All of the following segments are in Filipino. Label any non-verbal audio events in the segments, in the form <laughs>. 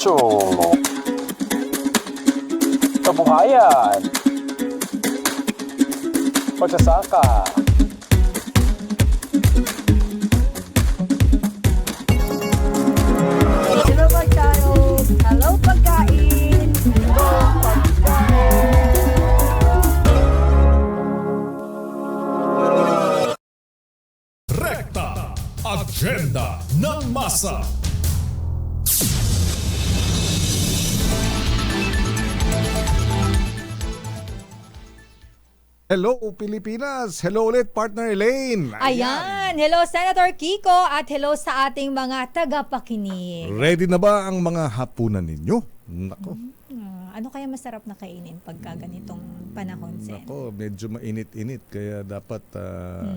puso. Kabuhayan. Pagsasaka. Hello Pilipinas! Hello ulit partner Elaine! Ayan! Hello Senator Kiko at hello sa ating mga tagapakinig. Ready na ba ang mga hapunan ninyo? Nako, Ah, ano kaya masarap na kainin pagka ganitong panahon, Sen? nako, medyo mainit-init kaya dapat ah,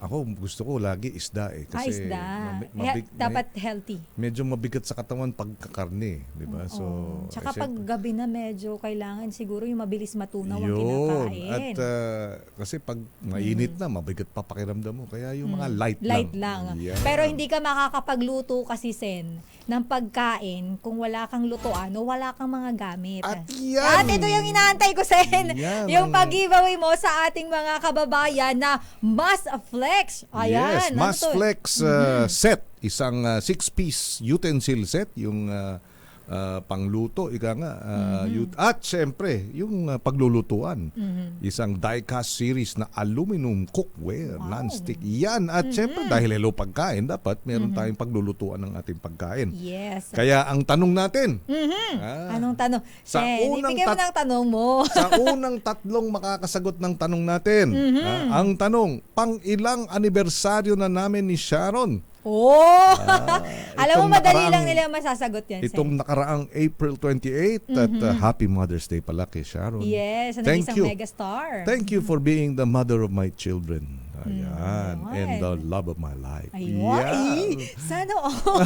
ako gusto ko lagi isda eh ah, kasi isda. mabi- mabig- dapat healthy. medyo mabigat sa katawan pagkakarne, di ba? So. Tsaka eh, pag gabi na medyo kailangan siguro yung mabilis matunaw ang Yun. kinakain. At ah, kasi pag mainit na, mabigat pa pakiramdam mo. Kaya yung mga light, Mm. Light lang. Yan. Pero hindi ka makakapagluto kasi, Sen, ng pagkain kung wala kang lutuan o wala kang mga gamit. At yan! At ito yung inaantay ko, Sen. Yan yung ang- pag-giveaway mo sa ating mga kababayan na Mas Flex. Ayan. Yes, ano Mass to? Flex uh, set, isang uh, six-piece utensil set, yung uh, uh, pangluto, ika nga. uh, ut- at syempre, yung uh, paglulutuan. Isang die-cast series na aluminum cookware, non-stick. Yan. At syempre, dahil hello pagkain, dapat meron tayong paglulutuan ng ating pagkain. Yes. Kaya ang tanong natin, Mhm. ah, Anong tanong? Sa Sen, unang mo tat- ng tanong mo. <laughs> sa unang tatlong makakasagot ng tanong natin, ah, ang tanong, pang ilang anibersaryo na namin ni Sharon? Oh! <laughs> Alam mo, madali nakaraang- lang nila masasagot yan, Sen. Itong nakaraang April 28 at uh, Happy Mother's Day pala kay Sharon. Yes, Thank isang you. megastar. Thank you for being the mother of my children. Ayan. ayun. And the love of my life. Ayun. Yan. Ay, sana all. <laughs>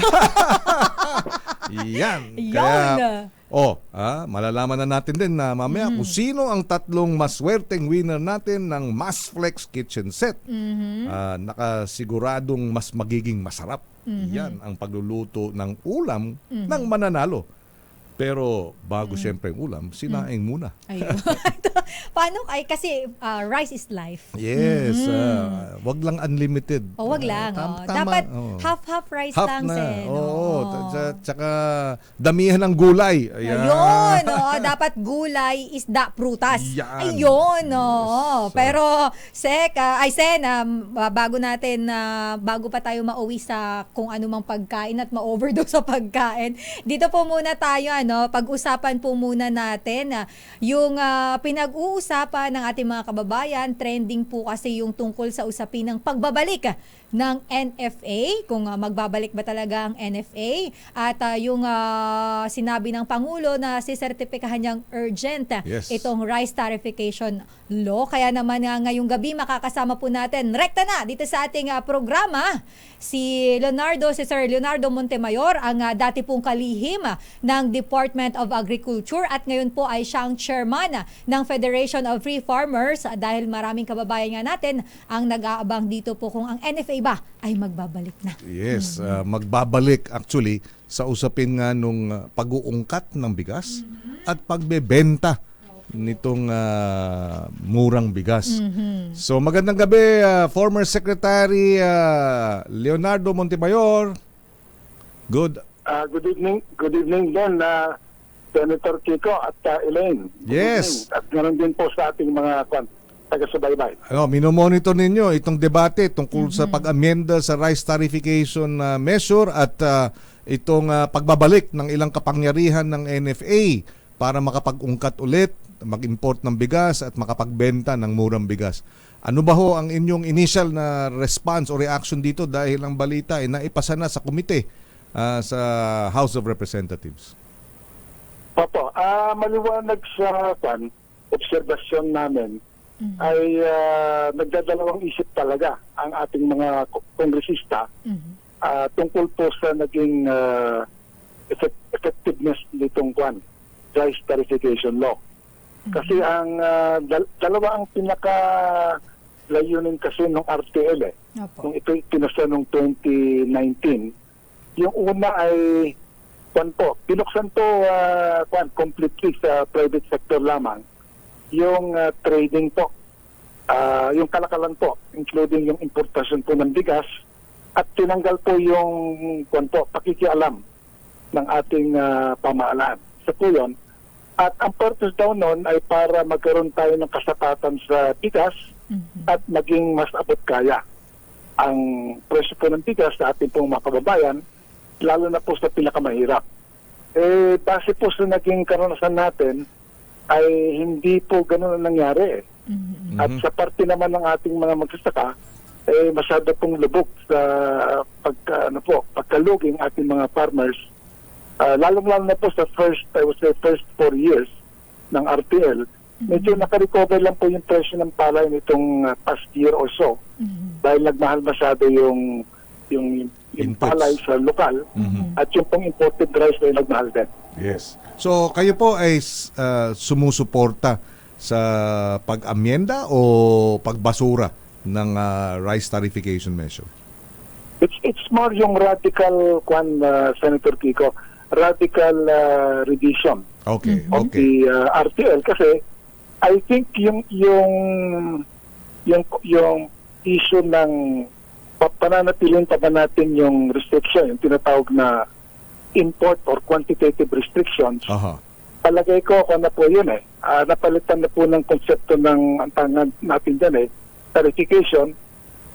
Yan. Kaya, oh, ah, malalaman na natin din na mamaya Mm-hmm. kung sino ang tatlong maswerteng winner natin ng Masflex Kitchen Set. Mm-hmm. Ah, nakasiguradong mas magiging masarap. Mm-hmm. Yan ang pagluluto ng ulam ng mananalo. Pero bago siyempre ang ulam, sinaing muna. Ayun. <laughs> <laughs> Paano? Ay, kasi ah, rice is life. Yes, ah, wag lang unlimited. O, wag Ah, lang. tam- oh. tama, Dapat oh. half-half rice Half lang, na. Sen. Oo. Oo. Tsa- Tsaka damihan ng gulay. Ayan. Ayun, <laughs> oh, dapat gulay, isda, prutas. Yan. Ayun, oh. Yes. Pero, Sek, ah, ay Sen, um, bago natin, na bago pa tayo mauwi sa kung ano mang pagkain at ma-overdose sa pagkain, dito po muna tayo, ano, pag-usapan po muna natin ah, yung ah, pinag-uusapan ng ating mga kababayan, trending po kasi yung tungkol sa usapin ng pagbabalik ng NFA, kung ah, magbabalik ba talaga ang NFA, at ah, yung ah, sinabi ng Pangulo na sisertipikahan niyang urgent Yes. itong rice tarification law. Kaya naman nga ngayong gabi makakasama po natin, rekta na dito sa ating ah, programa, si Leonardo, si Sir Leonardo Montemayor, ang ah, dati pong kalihim ah, ng Department of Agriculture at ngayon po ay siyang chairman ng Federation of Free Farmers ah, dahil maraming kababayan nga natin ang nag-aabang dito po kung ang NFA ba ay magbabalik na. Yes, ah, magbabalik actually sa usapin nga nung ah, pag-uungkat ng bigas at pagbebenta nitong ah, murang bigas. So magandang gabi ah, former Secretary ah, Leonardo Montemayor. Good. Ah, good evening, good evening din na Senator Kiko at uh, Elaine. Good Yes. evening. At meron din po sa ating mga kwan, taga-subaybay. Ano, minomonitor ninyo itong debate tungkol sa pag-amenda sa rice tarification ah, measure at ah, itong ah, pagbabalik ng ilang kapangyarihan ng NFA para makapag-ungkat ulit, mag-import ng bigas at makapagbenta ng murang bigas. Ano ba ho ang inyong initial na response o reaction dito dahil ang balita ay naipasa na sa komite ah, sa House of Representatives? Opo, ah maliwanag sa kwan, obserbasyon namin ay ah, nagdadalawang isip talaga ang ating mga ko- kongresista ah, tungkol po sa naging ah, effect- effectiveness nitong kwan, rice tarification law. Kasi ang ah, dal- dalawa ang pinaka layunin kasi ng RTL eh. Opo. Kung ito pinusta noong 2019, yung una ay kwan po, pinuksan po ah, kwan, completely sa private sector lamang yung ah, trading po. Ah, yung kalakalan po, including yung importasyon po ng bigas at tinanggal po yung kwan po, pakikialam ng ating ah, pamahalaan. Sa po yun. At ang purpose daw nun ay para magkaroon tayo ng kasapatan sa bigas at maging mas abot kaya ang presyo po ng bigas sa ating pong mga kababayan, lalo na po sa pinakamahirap. Eh, base po sa naging karanasan natin, ay hindi po ganun ang nangyari. eh. At sa parte naman ng ating mga magsasaka, eh, masyado pong lubog sa pagka, ano po, pagkaluging ating mga farmers. Ah, lalong-lalo na po sa first, I would say, first four years ng RTL, medyo nakarecover lang po yung presyo ng palay nitong ah, past year or so dahil nagmahal masyado yung yung, yung Inputs. palay sa lokal at yung pong imported rice ay nagmahal din. Yes. So kayo po ay uh, sumusuporta sa pag-amyenda o pagbasura ng uh, rice tarification measure? It's it's more yung radical kwan uh, Senator Kiko, radical uh, revision Okay, of okay. the uh, RTL kasi I think yung yung yung yung issue ng pa- pananatiling pa ba natin yung restriction, yung tinatawag na import or quantitative restrictions, Aha. palagay ko kung na po yun eh. Ah, napalitan na po ng konsepto ng ang tangan natin dyan eh, tarification,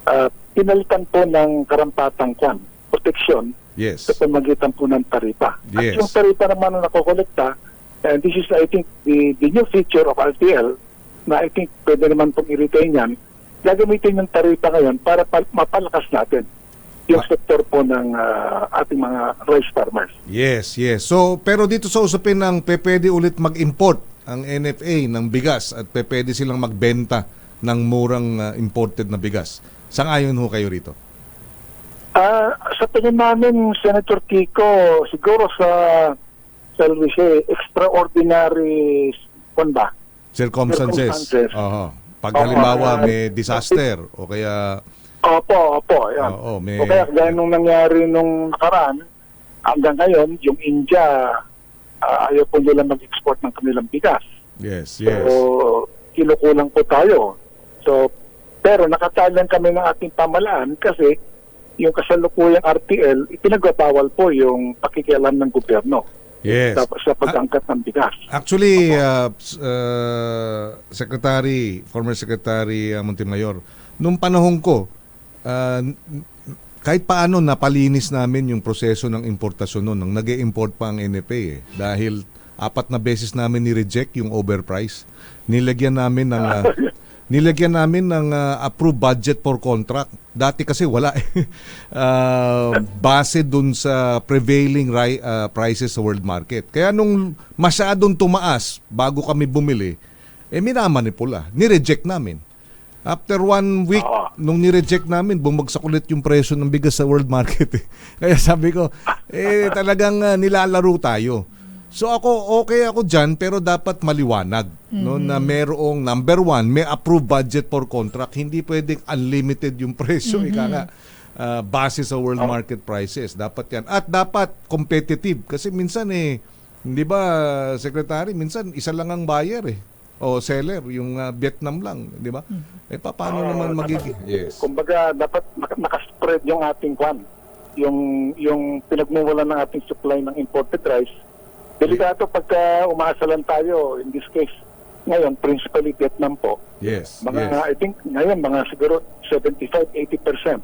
ah, pinalitan po ng karampatang kwan, protection Yes. sa pamagitan po ng taripa. Yes. At yung taripa naman na nakokolekta, and this is I think the, the new feature of RTL na I think pwede naman pong i-retain yan, gagamitin yung taripa ngayon para pa- mapalakas natin yung Ah. sektor po ng ah, ating mga rice farmers. Yes, yes. So, pero dito sa usapin ng pwede ulit mag-import ang NFA ng bigas at pwede silang magbenta ng murang uh, imported na bigas. Sang-ayon ho kayo rito? Ah, sa tingin namin, Senator Kiko, siguro sa sa Luise, extraordinary kwan ba? Circumstances. Circumstances. Aha. Pag Oo, halimbawa may disaster o kaya Opo, opo, yan. Oo, may- O kaya gaya nung nangyari nung nakaraan, hanggang ngayon, yung India, ah, ayaw po nila mag-export ng kanilang bigas. yes, yes. So, kinukulang po tayo. So, pero nakatalan kami ng ating pamalaan kasi yung kasalukuyang RTL, ipinagbabawal po yung pakikialam ng gobyerno Yes. sa, sa pag-angkat ng bigas. Actually, uh, uh, Secretary, former Secretary uh, Montemayor, nung panahon ko, uh, kahit paano napalinis namin yung proseso ng importasyon noon, nang nag import pa ang NFA eh. Dahil apat na beses namin ni-reject yung overprice. Nilagyan namin ng... uh, <laughs> nilagyan namin ng uh, approved budget for contract. Dati kasi wala eh. Uh, <laughs> base dun sa prevailing ri- uh, prices sa world market. Kaya nung masyadong tumaas bago kami bumili, eh minamanipula. Ni-reject namin. After one week, Oo. nung ni-reject namin, bumagsak ulit yung presyo ng bigas sa world market. Eh. <laughs> Kaya sabi ko, eh talagang uh, nilalaro tayo. So ako, okay ako dyan, pero dapat maliwanag no, na merong, number one, may approved budget for contract. Hindi pwedeng unlimited yung presyo. Ika nga, uh, base sa world market prices. Dapat yan. At dapat competitive. Kasi minsan eh, hindi ba, Secretary, minsan isa lang ang buyer eh. O seller, yung uh, Vietnam lang, di ba? Eh, pa- paano Oo, naman dapat- magiging? Yes. Kumbaga, dapat nak- nakaspread yung ating kwan. Yung, yung pinagmumulan ng ating supply ng imported rice. Delikado pagka umaasa lang tayo, in this case, ngayon, principally Vietnam po. Yes. Mga, yes. I think, ngayon, mga siguro 75-80%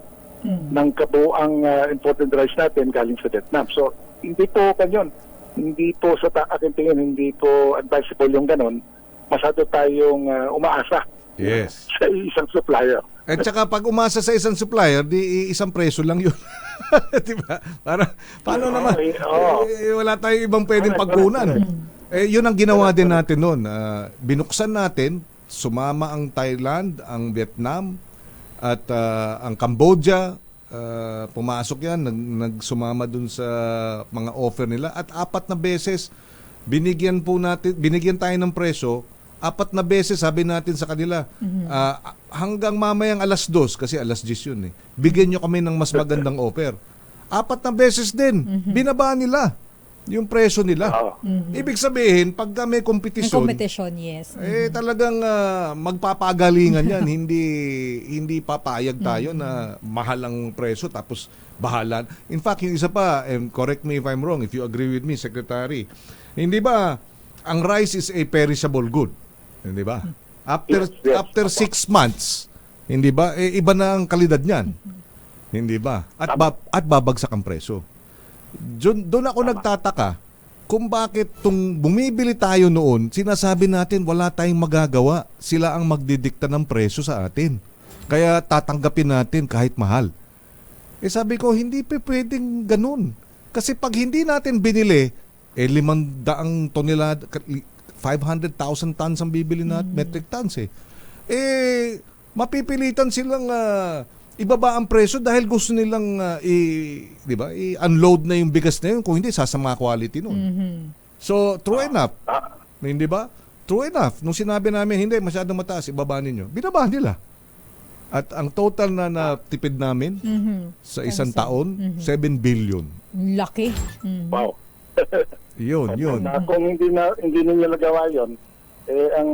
ng kabuang uh, imported rice natin galing sa Vietnam. So, hindi po kanyon. Hindi po sa ta- aking tingin, hindi po advisable yung ganon. Masyado tayong uh, umaasa Yes. <laughs> sa isang supplier. At saka pag umasa sa isang supplier, di isang preso lang yun. <laughs> di ba? Para, paano naman? eh, oo. Eh, wala tayong ibang pwedeng pagkunan. Eh, yun ang ginawa din natin noon. Ah, binuksan natin, sumama ang Thailand, ang Vietnam, at ah, ang Cambodia. ah, pumasok yan, nag, nagsumama dun sa mga offer nila. At apat na beses, binigyan po natin, binigyan tayo ng presyo, apat na beses sabi natin sa kanila, ah, hanggang mamayang alas dos, kasi alas 10 yun eh, bigyan nyo kami ng mas magandang offer. Apat na beses din, binaba nila. yung presyo nila. Oo. Ibig sabihin, pag may kompetisyon, competition, yes. eh talagang ah, magpapagalingan yan. <laughs> hindi hindi papayag tayo na mahal ang presyo tapos bahalan. In fact, yung isa pa, and correct me if I'm wrong, if you agree with me, Secretary, hindi ba ang rice is a perishable good? Hindi ba? After Yes, yes. after six months, hindi ba? Eh, iba na ang kalidad niyan. Hindi ba? At, ba- at babagsak ang presyo. Doon, doon ako nagtataka kung bakit tung bumibili tayo noon, sinasabi natin wala tayong magagawa. Sila ang magdidikta ng presyo sa atin. Kaya tatanggapin natin kahit mahal. Eh sabi ko, hindi pa pwedeng ganun. Kasi pag hindi natin binili, eh limandaang tonelada, 500,000 tons ang bibili natin, metric tons eh. Eh, mapipilitan silang ah, ibaba ang presyo dahil gusto nilang ah, i, 'di ba? I-unload na yung bigas na yun kung hindi sasama quality noon. So, true enough. Ah, Hindi ba? True enough. Nung sinabi namin, hindi, masyadong mataas, ibaba ninyo. Binaba nila. At ang total na natipid namin sa isang taon, 7 billion. Laki. Mhm. wow. <laughs> Yun, yun. Na kung hindi na hindi ninyo nagawa 'yon, eh ang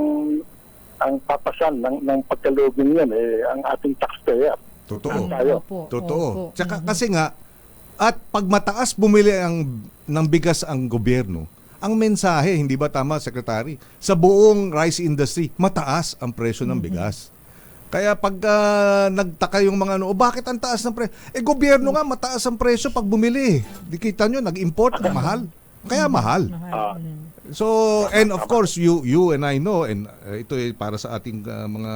ang papasan ng ng pagkalugin 'yan eh ang ating taxpayer. Totoo. Tayo. Opo, Totoo. opo. Tsaka kasi nga, at pag mataas bumili ang, ng bigas ang gobyerno, ang mensahe, hindi ba tama, Secretary? Sa buong rice industry, mataas ang presyo ng bigas. Kaya pag ah, nagtaka yung mga ano, "O, bakit ang taas ng presyo? Eh, gobyerno nga, mataas ang presyo pag bumili. Di kita nyo, nag-import, mahal. Kaya mahal. Ah, So, and of course, you you and I know, and uh, ito ay para sa ating uh, mga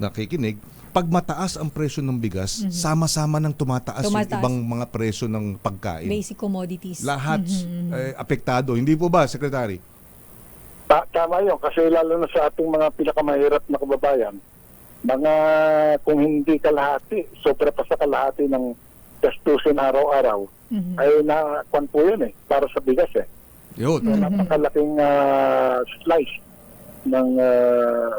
nakikinig, pag mataas ang presyo ng bigas, sama-sama nang tumataas, yung Tumataas. ibang mga presyo ng pagkain. Basic commodities. Lahat eh, apektado. Hindi po ba, Secretary? ta- tama 'yon kasi lalo na sa ating mga pinakamahirap na kababayan, mga kung hindi kalahati, sobra pa sa kalahati ng gastusin araw-araw, Mhm. ay na kwan po 'yun eh para sa bigas eh. Yun. So, napakalaking ah, slice ng ah,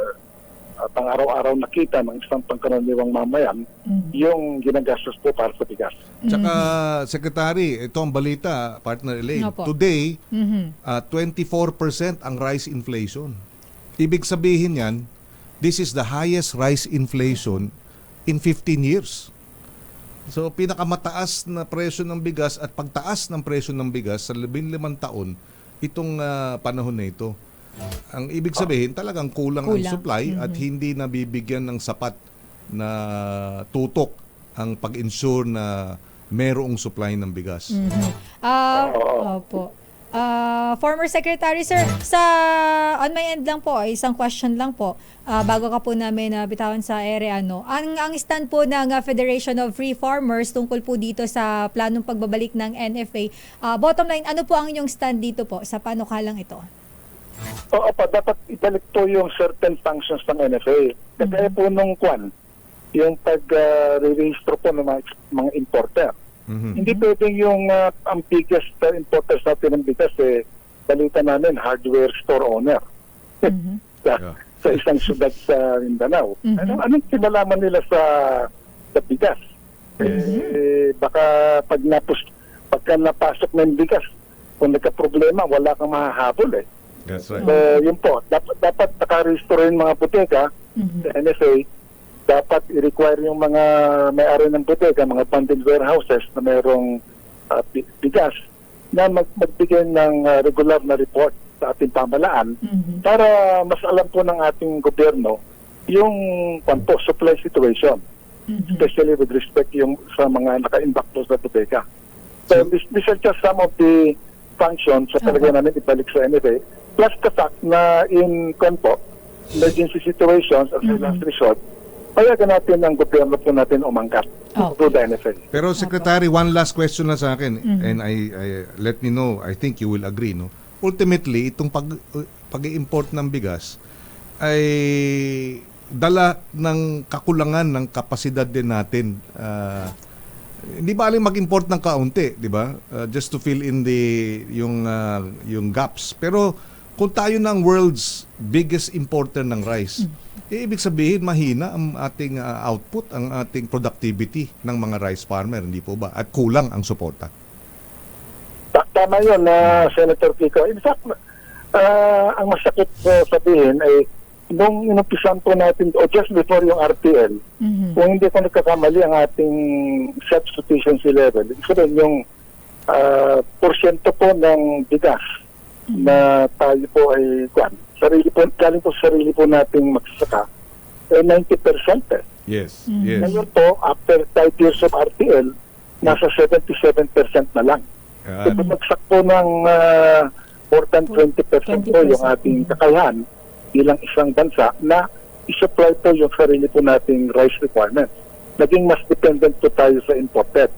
pang-araw-araw na kita ng isang pangkaraniwang mamayan yung ginagastos po para sa bigas. Tsaka, Secretary, ito ang balita, partner Elaine. Opo. Today, Mhm. uh, 24% ang rice inflation. Ibig sabihin yan, this is the highest rice inflation in 15 years. So pinakamataas na presyo ng bigas at pagtaas ng presyo ng bigas sa 15 taon itong ah, panahon na ito. Ang ibig sabihin talagang kulang, ang Kulang. supply at hindi nabibigyan ng sapat na tutok ang pag-ensure na merong supply ng bigas. Ah, opo. Ah, former Secretary Sir, sa on my end lang po, isang question lang po. Ah, bago ka po namin na bitawan sa ere ano. Ang ang stand po ng ah, Federation of Free Farmers tungkol po dito sa planong pagbabalik ng NFA. ah, bottom line, ano po ang inyong stand dito po sa panukalang ito? Oo pa, dapat ibalik po yung certain functions ng NFA. Kagaya po nung kwan, yung pag-re-registro po ng mga, mga importer. Mhm. Hindi pwedeng yung ah, ang biggest uh, importers natin ng bigas eh, balita namin, hardware store owner. <laughs> sa, Yeah. sa isang syudad sa Mindanao. Ano, anong kinalaman nila sa, sa bigas? Eh, baka pag napus, pagka napasok ng bigas, kung nagka-problema, wala kang mahahabol eh. That's right. So, yun po, dapat, dapat naka-restore yung mga buteka sa NFA, dapat i-require yung mga may-ari ng buteka, mga bundled warehouses na mayroong bi- bigas, na mag magbigay ng ah, regular na report sa ating pamalaan para mas alam po ng ating gobyerno yung kwanto, supply situation. Especially with respect yung sa mga naka-imbak po sa buteka. So, this, these are just some of the functions sa talaga namin ibalik sa NFA. Plus the fact na in kwanto, emergency situations as a last resort, payagan natin ang gobyerno po natin umangkat Okay. through the NFA. Pero Secretary, one last question na sa akin and I, I let me know, I think you will agree no. Ultimately, itong pag pag-import ng bigas ay dala ng kakulangan ng kapasidad din natin. Ah, hindi ba aling mag-import ng kaunti, di ba? Ah, just to fill in the yung ah, yung gaps. Pero kung tayo ng world's biggest importer ng rice, eh, ibig sabihin mahina ang ating ah, output, ang ating productivity ng mga rice farmer, hindi po ba? At kulang ang suporta. Ta- tama yun na Senator Kiko. In fact, ah, ang masakit ko sabihin ay nung inumpisan po natin, o just before yung RTL, Mhm. kung hindi ko nagkakamali ang ating self-sufficiency level, ibig sabihin yung ah, porsyento po ng bigas na tayo po ay kwan, sarili po, galing po sa sarili po nating magsasaka, eh 90% eh. Yes, yes. Ngayon po, after 5 years of RTL, nasa 77% na lang. So, Yan. bumagsak po ng ah, more than 20% po yung 20%. ating kakayahan bilang isang bansa na isupply po yung sarili po nating rice requirements. Naging mas dependent po tayo sa imported.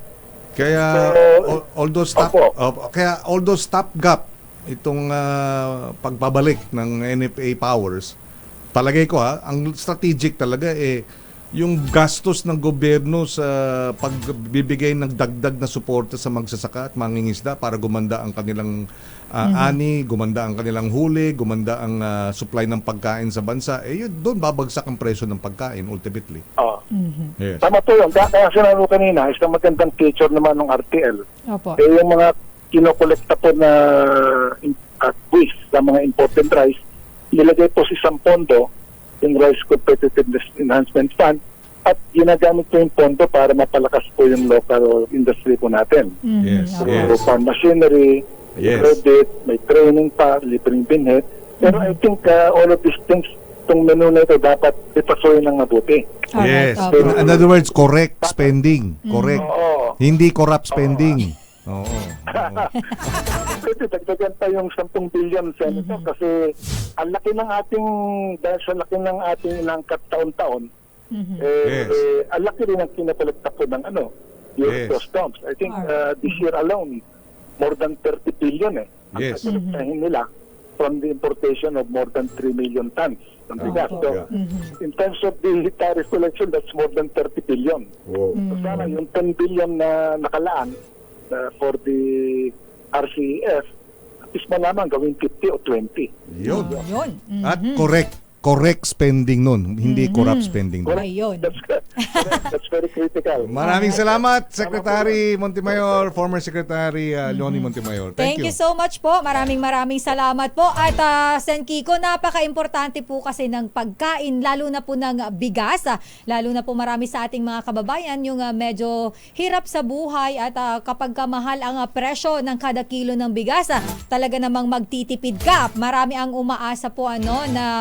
Kaya So, al- although stop opo. opo, kaya although stop gap itong ah, pagbabalik ng NFA powers, palagay ko ha, ang strategic talaga eh yung gastos ng gobyerno sa pagbibigay ng dagdag na suporta sa magsasaka at mangingisda para gumanda ang kanilang ah, ani, gumanda ang kanilang huli, gumanda ang ah, supply ng pagkain sa bansa, eh yun, doon babagsak ang presyo ng pagkain ultimately. Oh. Yes. Tama po yun. Kaya, kaya sinabi ko kanina, isang magandang feature naman ng RTL. Opo. Eh, yung mga kinokolekta po na at buwis sa mga imported rice, nilagay po sa isang pondo, yung Rice Competitiveness Enhancement Fund, at ginagamit po yung pondo para mapalakas po yung local industry po natin. Mhm. Yes, Opo. yes. So, farm machinery, Yes. credit, may training pa, libreng binhet. Pero I think uh, all of these things, itong menu na ito dapat ipasuhin ng mabuti. Yes. In, in other words, correct spending. Correct. Oo. Hindi corrupt spending. Oo. Oo. <laughs> Pwede dagdagan pa yung 10 billion, Senator, kasi ang laki ng ating, dahil sa laki ng ating inangkat taon-taon, Mhm. eh, Yes. eh, ang laki rin ang kinakolekta po ng ano, US Yes. customs. I think uh, this year alone, more than 30 billion eh. Ang Yes. kakolektahin nila from the importation of more than 3 million tons ng bigas. Opo. So, Yeah. in terms of the tariff collection, that's more than 30 billion. Wow. So sana yung 10 billion na nakalaan uh, for the RCEF, at least malaman gawin 50 o 20. Yun. Yun. Mhm. At correct. Correct spending nun. Hindi corrupt spending nun. Ayun. That's, that's very critical. Maraming salamat, Secretary Montemayor, former Secretary uh, Leonie Montemayor. Thank, you. so much po. Maraming maraming salamat po. At ah, Sen Kiko, napaka-importante po kasi ng pagkain, lalo na po ng bigas. ah. lalo na po marami sa ating mga kababayan yung ah, medyo hirap sa buhay at ah, kapag ka mahal ang ah, presyo ng kada kilo ng bigas, ah, talaga namang magtitipid ka. Marami ang umaasa po ano na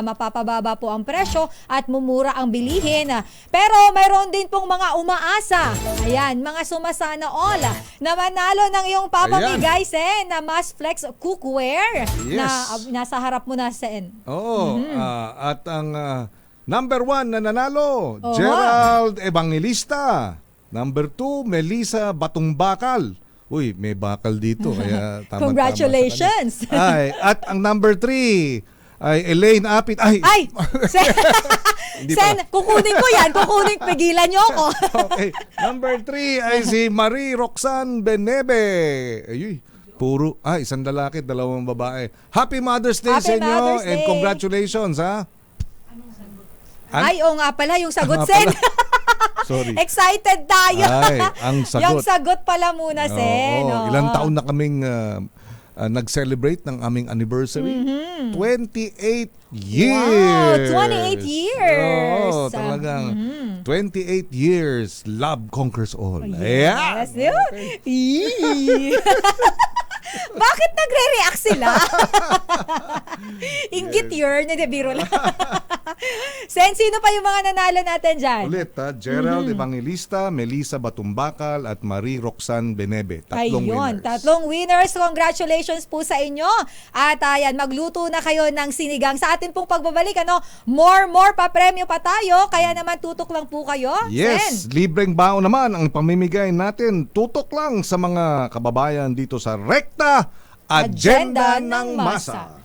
mapapababa po ang presyo at mumura ang bilihin. Pero mayroon din pong mga umaasa. Ayan, mga sumasana all na manalo ng iyong papamigay Sen na Mas Flex Cookware Yes. na ah, nasa harap mo na Sen. Oo. ah, at ang ah, number one na nanalo, Oo. Gerald Evangelista. Number two, Melissa Batumbakal. Uy, may bakal dito. Kaya <laughs> tama Congratulations! Ay, at ang number three, ay Elaine Apit. Ay, Ay! <laughs> Sen, Sen kukunin ko yan. Kukunin, pigilan niyo ako. <laughs> okay. Number three ay si Marie Roxanne Benebe. Ayuy. Puro, ah, isang lalaki, dalawang babae. Happy Mother's Day Happy sa inyo Mother's and Day. congratulations, ha? An- Ay, oo nga pala, yung sagot, Sen. <laughs> Sorry. Excited tayo. Ay, ang sagot. yung sagot pala muna, Sen. Oo, Oo. ilang taon na kaming ah, ah, nag-celebrate ng aming anniversary. 28 years. Mm-hmm. Wow, 28 years. Oo, talagang 28 years. Love conquers all. Ayan. Yes, yun. Eee. <laughs> Bakit nagre-react sila? <laughs> <laughs> Ingit yun. Hindi, biro lang. <laughs> Sen, sino pa yung mga nanalo natin dyan? Ulit ha, Gerald Mm-hmm. Evangelista, Melissa Batumbakal at Marie Roxanne Benebe. Tatlong Ayun, winners. tatlong winners. Congratulations po sa inyo. At ayan, magluto na kayo ng sinigang. Sa atin pong pagbabalik, ano, more, more pa premyo pa tayo. Kaya naman tutok lang po kayo. Yes, Sen. libreng baon naman ang pamimigay natin. Tutok lang sa mga kababayan dito sa Rekta Agenda, Agenda ng ng Masa. Masa.